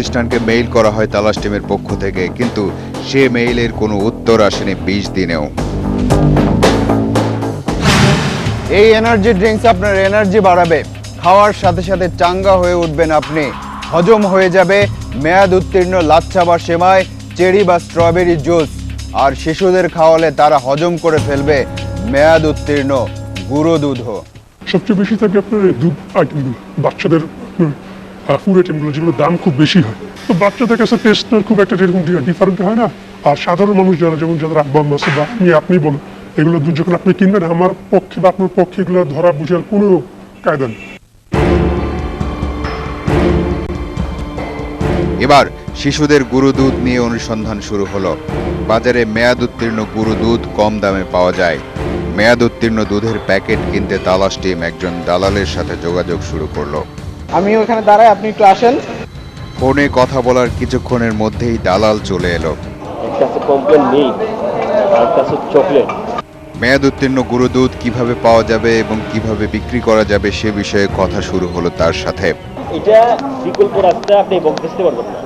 প্রতিষ্ঠানকে মেইল করা হয় তালাশ টিমের পক্ষ থেকে কিন্তু সে মেইলের কোনো উত্তর আসেনি বিশ দিনেও। এই এনার্জি ড্রিঙ্কস আপনার এনার্জি বাড়াবে। খাওয়ার সাথে সাথে চাঙ্গা হয়ে উঠবেন আপনি। হজম হয়ে যাবে মেয়াদ উত্তীর্ণ লাচ্ছা বা সেমাই চেরি বা স্ট্রবেরি জুস আর শিশুদের খাওয়ালে তারা হজম করে ফেলবে মেয়াদ উত্তীর্ণ গুঁড়ো দুধও। সবচেয়ে বেশি থাকে আপনার দুধ বাচ্চাদের ফুড আইটেমগুলো যেগুলো দাম খুব বেশি হয়। তো বাচ্চাদের কাছে টেস্টটা খুব একটা যেরকম ডিফারেন্ট হয় না। আর সাধারণ মানুষ যারা, যেমন যাদের আব্বা আছে, বা আপনি আপনি বলুন, এগুলো যখন আপনি কিনবেন, আমার পক্ষে বা আপনার পক্ষে এগুলো ধরা বুঝার কোনো কায়দা নেই। এবার শিশুদের গুঁড়ো দুধ নিয়ে অনুসন্ধান শুরু হলো। বাজারে মেয়াদ উত্তীর্ণ গুঁড়ো দুধ কম দামে পাওয়া যায়। মেয়াদ উত্তীর্ণ দুধের প্যাকেট কিনতে তালাশ টিম একজন দালালের সাথে যোগাযোগ শুরু করল। আমি ওখানে দাঁড়াই আপনি একটু আসেন। ফোনে কথা বলার কিছুক্ষণের মধ্যেই দালাল চলে এলো। একটা আছে কমপ্লেন মিল্ক আর একটা আছে চকলেট মেয়াদ উত্তীর্ণ গুঁড়ো দুধ কীভাবে পাওয়া যাবে এবং কীভাবে বিক্রি করা যাবে সে বিষয়ে কথা শুরু হলো তার সাথে। এটা বিকল্প রাস্তা আপনি বকতে পারবেন না।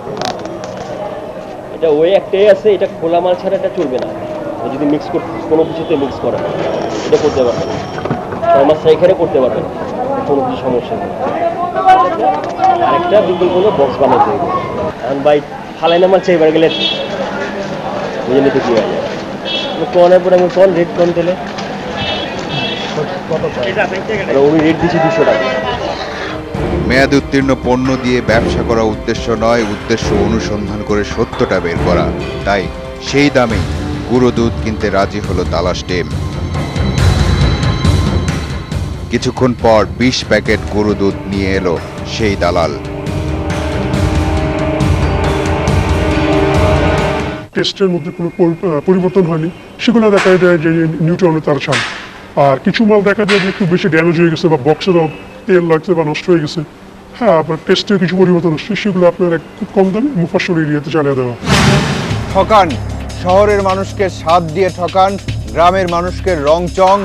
এটা ওই একটাই আছে এটা খোলা মাল ছাড়া এটা চলবে না। যদি মিক্স করতে কোনো কিছুতে মিক্স করে এটা করতে পারবেন না। সমস্যা এখানে করতে পারবেন কোনো কিছু সমস্যা নেই। আরেকটা বিকল্প হলো বক্স বানাতে হবে। এখন ভাই ফালাই নামার চাই এবার গেলে বুঝে নিতে কি হয় কনের পরে আমি কোন রেট কম দিলে। উনি রেট দিচ্ছি দুশো টাকা। মেয়াদ উত্তীর্ণ পণ্য দিয়ে ব্যবসা করা উদ্দেশ্য নয়, উদ্দেশ্য অনুসন্ধান করে সত্যটা বের করা। তাই সেই দামে গুঁড়ো দুধ কিনতে রাজি হলো তালাশ টিম। কিছুক্ষণ পর বিশ প্যাকেট গুঁড়ো দুধ নিয়ে এলো সেই দালাল। টেস্টের মধ্যে কোনো পরিবর্তন হয়নি। সেগুলো দেখা যায় যে নিউট্রনে তার ছাড় আর কিছু মাল দেখা যায় যে একটু বেশি ড্যামেজ হয়ে গেছে বা বক্সের তেল লাগছে বা নষ্ট হয়ে গেছে। হ্যাঁ আপনার টেস্টে কিছু পরিবর্তন আসছে সেগুলো আপনার খুব কম দামে মুফাসল এরিয়াতে চালিয়ে দেওয়া। ঠকান। শহরের মানুষকে স্বাদ দিয়ে ঠকান গ্রামের মানুষকে রং চং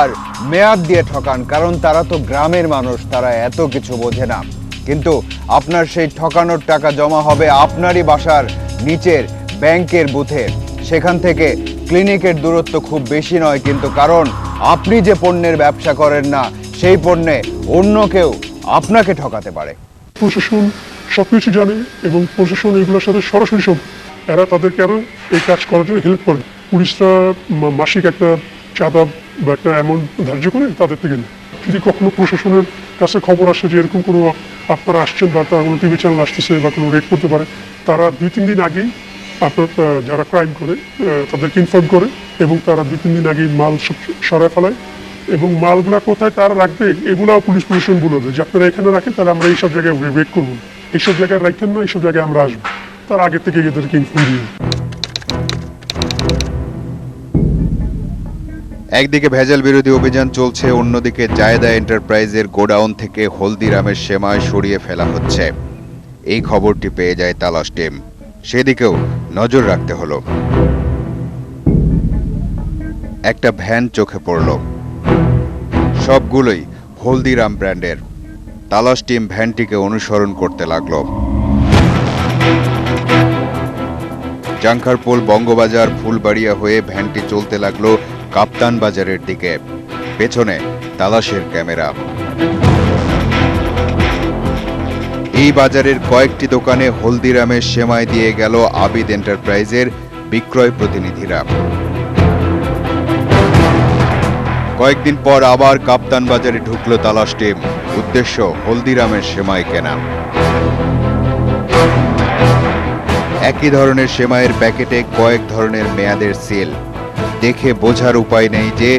আর মেয়াদ দিয়ে ঠকান, কারণ তারা তো গ্রামের মানুষ, তারা এত কিছু বোঝে না। কিন্তু আপনার সেই ঠকানোর টাকা জমা হবে আপনারই বাসার নিচের ব্যাংকের বুথে। সেখান থেকে ক্লিনিকের দূরত্ব খুব বেশি নয়, কিন্তু কারণ আপনি যে পণ্যের ব্যবসা করেন না, সেই পণ্যে অন্য কেউ আপনাকে ঠকাতে পারে। প্রশাসন সব কিছু জানে এবং প্রশাসন এগুলোর সাথে সরাসরি সব এরা তাদেরকে আরও এই কাজ করার জন্য হেল্প করে। পুলিশরা মাসিক একটা চাঁদা বা একটা অ্যামাউন্ট ধার্য করে তাদের থেকে যদি কখনো প্রশাসনের কাছে খবর আসে যে এরকম কোনো আপনারা আসছেন বা তারা কোনো টিভি চ্যানেল আসতেছে বা কোনো রেড করতে পারে, তারা দুই, তিন দিন আগেই আপনার যারা ক্রাইম করে তাদেরকে ইনফর্ম করে এবং তারা দুই, তিন দিন আগেই মাল সব সরায় ফেলায় এবং মালগুলা কোথায় তারা রাখবে, এগুলাও পুলিশ প্রশাসন বলে দেয় যে আপনারা এখানে রাখেন, তাহলে আমরা এইসব জায়গায় ওয়েট করব। এইসব জায়গায় রাখেন না, এইসব জায়গায় আমরা আসব। তার আগে থেকে এদেরকে ইনফর্ম দিয়ে। একদিকে ভেজাল বিরোধী অভিযান চলছে, অন্যদিকে জায়দা এন্টারপ্রাইজের গোডাউন থেকে হলদিরামের সেমায় সরিয়ে ফেলা হচ্ছে। এই খবরটি পেয়ে যায় তালাশ টিম। সেদিকেও নজর রাখতে হলো। একটা ভ্যান চোখে পড়ল। সবগুলোই হলদিরাম ব্র্যান্ডের। তালাশ টিম ভ্যানটিকে অনুসরণ করতে লাগল। জাঙ্কারপোল বঙ্গবাজার, ফুলবাড়িয়া হয়ে ভ্যানটি চলতে লাগল কাপ্তান বাজারের দিকে, পেছনে তালাশের ক্যামেরা। এই বাজারের কয়েকটি দোকানে হলদিরামের সেমাই দিয়ে গেল আবিদ এন্টারপ্রাইজের বিক্রয় প্রতিনিধিরা। কয়েকদিন পর আবার কাপ্তান বাজারে ঢুকলো তালাশ টিম, উদ্দেশ্য হলদিরামের সেমাই কেনা। একই ধরনের সেমাইয়ের প্যাকেটে কয়েক ধরনের মেয়াদের সেল। দেখে বোঝার উপায় নেই যে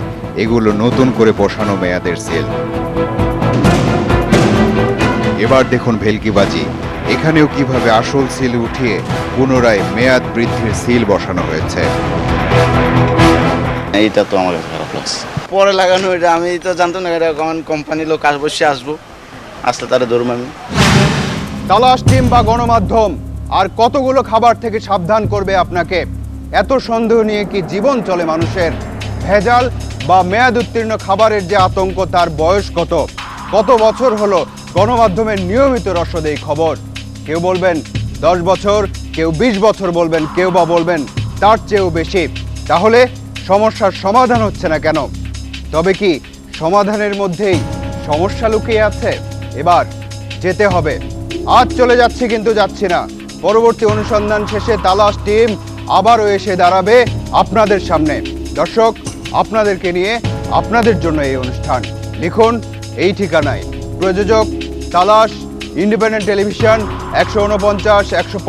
এগুলো নতুন করে বসানো মেয়াদের সেল। এবার দেখুন ভেলকিবাজি। এখানেও কীভাবে আসল সিল উঠিয়ে পুনরায় মেয়াদ বৃদ্ধির সিল বসানো হয়েছে। এইটা তো আমার খারাপ লাগছে। পরে লাগানো এটা আমি তো জানতাম না এটা কখন কোম্পানির লোক অবশ্যই আসব। আসলে তারা ধরুম আমি। তালাশ টিম বা গণমাধ্যম আর কতগুলো খাবার থেকে সাবধান করবে আপনাকে? এত সন্দেহ নিয়ে কি জীবন চলে মানুষের? ভেজাল বা মেয়াদ উত্তীর্ণ খাবারের যে আতঙ্ক, তার বয়স কত? কত বছর হলো গণমাধ্যমের নিয়মিত রসদ এই খবর? কেউ বলবেন দশ বছর, কেউ বিশ বছর বলবেন, কেউ বা বলবেন তার চেয়েও বেশি। তাহলে সমস্যার সমাধান হচ্ছে না কেন? তবে কি সমাধানের মধ্যেই সমস্যা লুকিয়ে আছে? এবার যেতে হবে। আজ চলে যাচ্ছি কিন্তু যাচ্ছি না। পরবর্তী অনুসন্ধান শেষে তালাশ টিম আবারও এসে দাঁড়াবে আপনাদের সামনে। দর্শক, আপনাদেরকে নিয়ে আপনাদের জন্য এই অনুষ্ঠান। লিখুন এই ঠিকানায়। প্রযোজক তালাশ, ইন্ডিপেন্ডেন্ট টেলিভিশন, একশো উনপঞ্চাশ, একশো